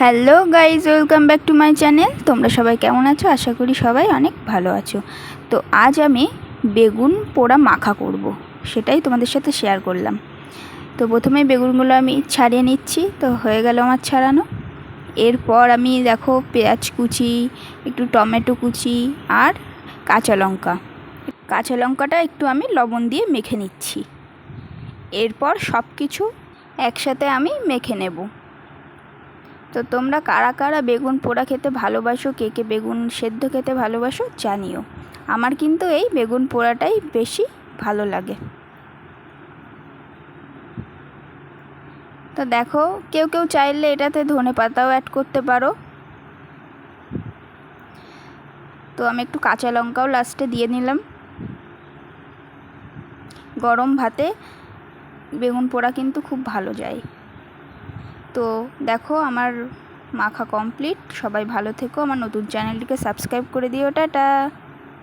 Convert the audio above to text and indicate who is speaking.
Speaker 1: Hello guys, welcome back to my channel. তোমরা সবাই কেমন আছো? আশা করি সবাই অনেক ভালো আছো। তো আজ আমি বেগুন পোড়া মাখা করব। সেটাই তোমাদের সাথে শেয়ার করলাম। তো প্রথমে বেগুনগুলো আমি ছাড়িয়ে নিচ্ছি, তো হয়ে গেল আমার ছাড়ানো। এরপর আমি দেখো পেঁয়াজ কুচি, একটু টমেটো কুচি আর কাঁচা লঙ্কা। কাঁচা লঙ্কাটা একটু আমি লবণ দিয়ে মেখে নিচ্ছি। এরপর সব কিছু একসাথে আমি মেখে নেব। তো তোমরা কারা কারা বেগুন পোড়া খেতে ভালোবাসো? কে কে বেগুন সেদ্ধ খেতে ভালোবাসো? জানিও। আমার কিন্তু এই বেগুন পোড়াটাই বেশি ভালো লাগে। তো দেখো, কেউ কেউ চাইলে এটাতে ধনে পাতাও অ্যাড করতে পারো। তো আমি একটু কাঁচা লঙ্কাও লাস্টে দিয়ে নিলাম। গরম ভাতে বেগুন পোড়া কিন্তু খুব ভালো যায়। তো দেখো আমার মাখা কমপ্লিট সবাই ভালো থেকো। আমার নতুন চ্যানেলটিকে সাবস্ক্রাইব করে দিও। টাটা।